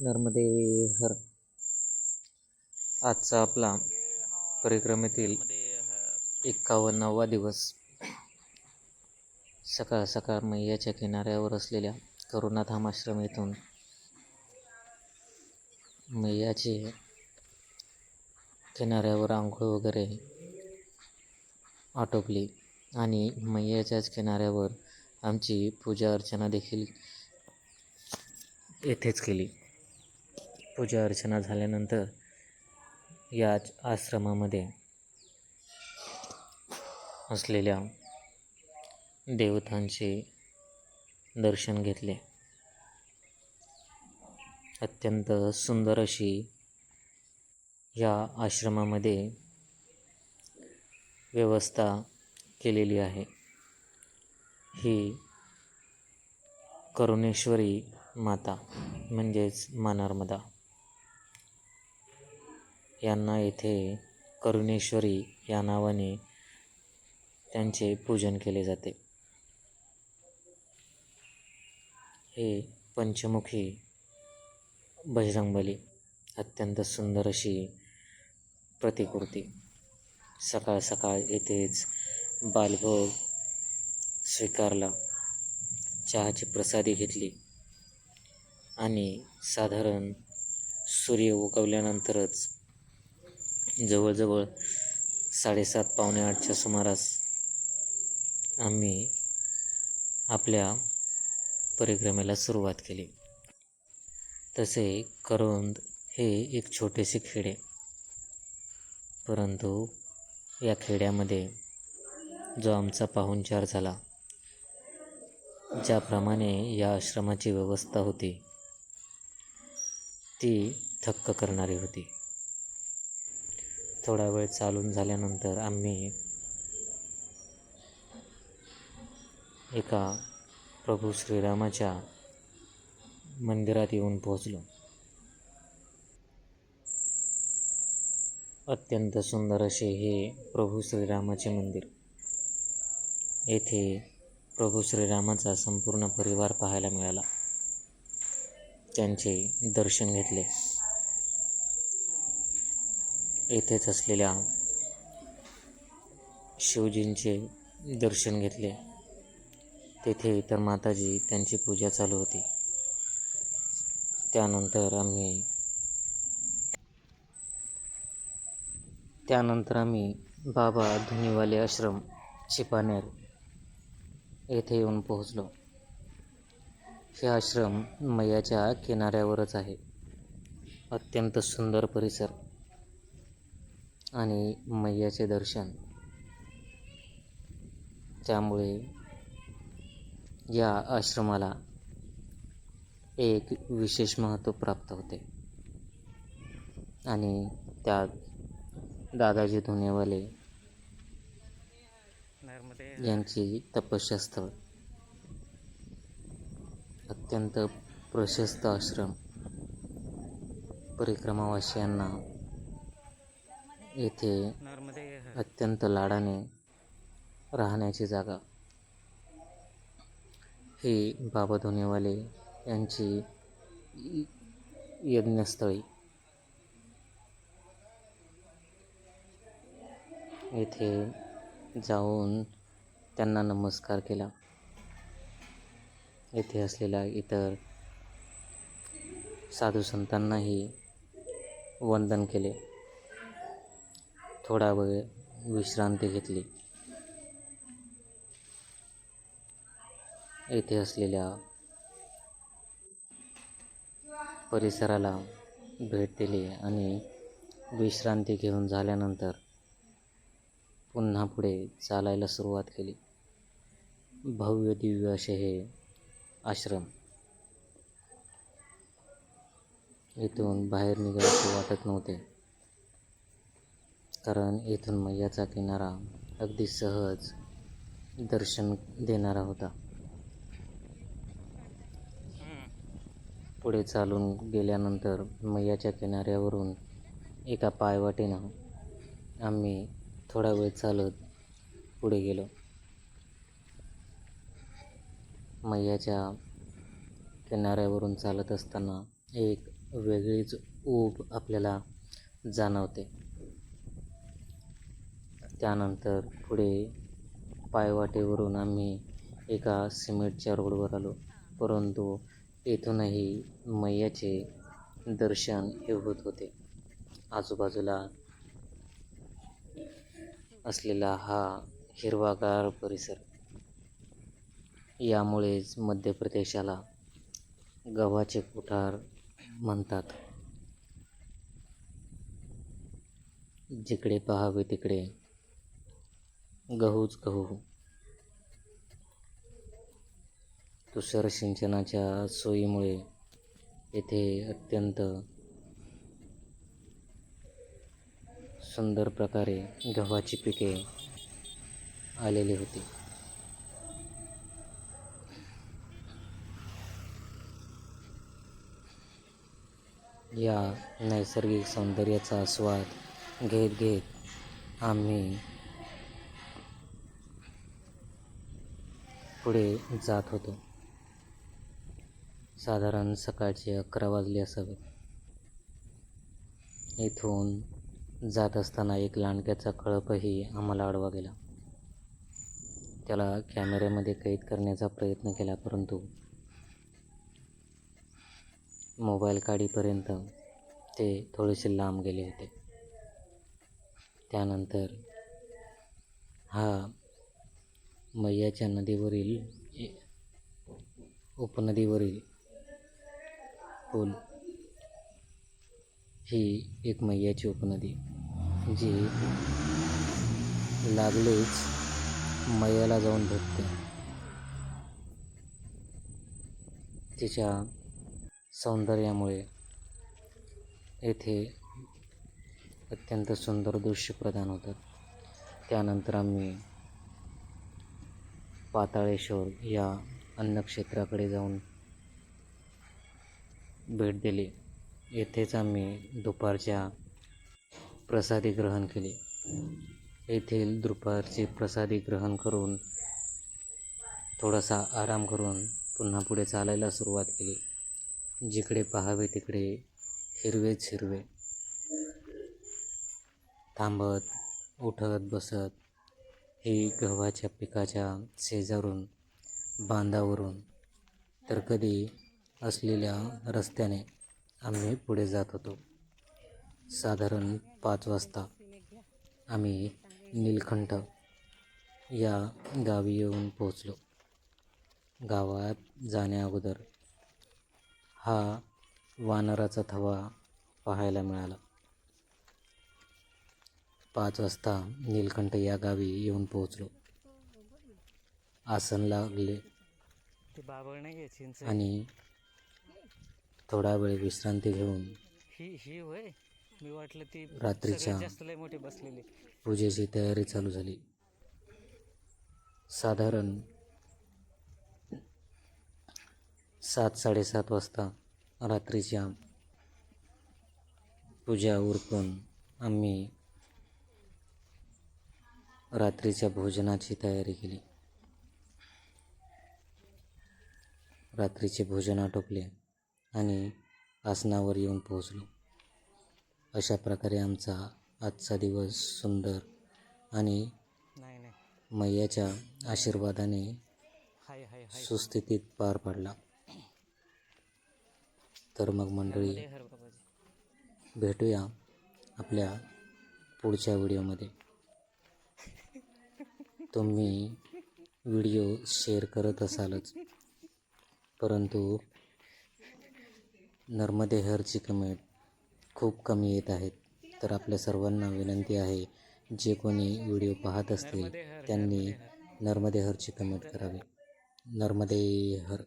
नर्मदे हर. आजचा आपला परिक्रमेतील एक्कावन्नावा दिवस. सकाळ सकाळ मैयाच्या किनाऱ्यावर असलेल्या करुणाधाम आश्रम येथून मैयाचे किनाऱ्यावर आंघोळ वगैरे आटोपली आणि मैयाच्याच किनाऱ्यावर आमची पूजा अर्चना देखील येथेच केली. पूजा अर्चना झाल्यानंतर याच आश्रमामध्ये असलेल्या देवतांचे दर्शन घेतले. अत्यंत सुंदर अशी या आश्रमामध्ये व्यवस्था केलेली आहे. ही करुणेश्वरी माता म्हणजेच मानर्मदा यांना येथे करुणेश्वरी या नावाने त्यांचे पूजन केले जाते. हे पंचमुखी बजरंगबली अत्यंत सुंदर अशी प्रतिकृती. सकाळ सकाळ येथेच बालभोग स्वीकारला. चहाची प्रसादी घेतली आणि साधारण सूर्य उगवल्यानंतरच जवळजवळ साडेसात पावणे आठच्या सुमारास आम्ही आपल्या परिक्रमेला सुरुवात केली. तसे करोंद हे एक छोटेसे खेडे परंतु या खेड्यामध्ये जो आमचा पाहुणचार झाला ज्याप्रमाणे या आश्रमाची व्यवस्था होती ती थक्क करणारी होती. थोडा वेळ चालून झाल्यानंतर आम्ही एका प्रभू श्रीरामाच्या मंदिरात येऊन पोहोचलो. अत्यंत सुंदर असे हे प्रभू श्रीरामाचे मंदिर. येथे प्रभू श्रीरामाचा संपूर्ण परिवार पाहायला मिळाला. त्यांचे दर्शन घेतले. येथेच असलेल्या शिवजींचे दर्शन घेतले. तेथे इतर माताजी त्यांची पूजा चालू होती. त्यानंतर आम्ही त्यानंतर आम्ही बाबा धुनीवाले आश्रम चिपानेर येथे येऊन पोहोचलो. हे आश्रम मैयाच्या किनाऱ्यावरच आहे. अत्यंत सुंदर परिसर. आणि मैयाचे दर्शन. त्यामुळे या आश्रमाला एक विशेष महत्त्व प्राप्त होते. आणि त्यात दादाजी धुनेवाले यांची तपस्यास्थळ अत्यंत प्रशस्त आश्रम. परिक्रमावासियांना येथे अत्यंत लाडाने राहण्याची जागा. ही बाबा धुनेवाले यांची यज्ञस्थळी. येथे जाऊन त्यांना नमस्कार केला. येथे असलेल्या इतर साधू संतांनाही वंदन केले. थोडा वेळ विश्रांती घेतली. येथे असलेल्या परिसराला भेट दिली आणि विश्रांती घेऊन झाल्यानंतर पुन्हा पुढे चालायला सुरुवात केली. भव्य दिव्य असे हे आश्रम इथून बाहेर निघायचे वाटत नव्हते. कारण इथून मैयाचा किनारा अगदी सहज दर्शन देणारा होता. पुढे चालून गेल्यानंतर मैयाच्या किनाऱ्यावरून एका पायवाटेनं आम्ही थोडा वेळ चालत पुढे गेलो. मैयाच्या किनाऱ्यावरून चालत असताना एक वेगळीच ऊब आपल्याला जाणवते. त्यानंतर पुढे पायवाटेवरून आम्ही एका सिमेंटच्या रोडवर आलो. परंतु येथूनही मैयाचे दर्शन हे होत होते. आजूबाजूला असलेला हा हिरवागार परिसर यामुळेच मध्य प्रदेशाला गव्हाचे कुठार म्हणतात. जिकडे पहावे तिकडे गहूच गहू. तुषार सिंचनाच्या सोयीमुळे येथे अत्यंत सुंदर प्रकारे गव्हाची पिके आलेली होती. या नैसर्गिक सौंदर्याचा आस्वाद घेत घेत आम्ही पुढे जात होतो. साधारण सकाळचे अकरा वाजले असावे. इथून जात असताना एक लांडग्याचा कळपही आम्हाला आडवा गेला. त्याला कॅमेऱ्यामध्ये कैद करण्याचा प्रयत्न केला परंतु मोबाईल काढीपर्यंत ते थोडेसे लांब गेले होते. त्यानंतर हा मैयाच्या नदीवरील उपनदीवरील पूल ही एक मैयाची उपनदी जी लागलीच मैयाला जाऊन भेटते. तिच्या सौंदर्यामुळे येथे अत्यंत सुंदर दृश्य प्रदान होतात. त्यानंतर आम्ही पाताळेश्वर या अन्नक्षेत्राकडे जाऊन भेट दिली. येथेच आम्ही दुपारच्या प्रसादी ग्रहण केले. येथील दुपारचे प्रसादी ग्रहण करून थोडासा आराम करून पुन्हा पुढे चालायला सुरुवात केली. जिकडे पाहावे तिकडे हिरवेच हिरवे. थांबत उठत बसत हे गव्हाच्या पिकाच्या शेजारून बांधावरून तर कधी असलेल्या रस्त्याने आम्ही पुढे जात होतो. साधारण पाच वाजता आम्ही नीलकंठ या गावी येऊन पोहोचलो. गावात जाण्याअगोदर हा वानराचा थवा पाहायला मिळाला. पाच वाजता नीलकंठ या गावी येऊन पोहोचलो. आसन लागले. आणि थोडा वेळ विश्रांती घेऊन रात्रीच्या- पूजेची तयारी चालू झाली. साधारण सात साडेसात वाजता रात्रीच्या पूजा उरकून आम्ही रात्रीच्या भोजनाची तयारी केली. रात्रीचे भोजन आटोपले आणि आसनावर येऊन पोहोचलो. अशा प्रकारे आमचा आजचा दिवस सुंदर आणि मैयाच्या आशीर्वादाने सुस्थितीत पार पडला. तर मग मंडळी भेटूया आपल्या पुढच्या व्हिडिओमध्ये. तुम्ही व्हिडिओ शेअर करत असालच. परंतु नर्मदे हरची कमेंट खूप कमी येत आहेत. तर आपल्या सर्वांना विनंती आहे जे कोणी व्हिडिओ पाहत असतील त्यांनी नर्मदे हरची कमेंट करावी. नर्मदे हर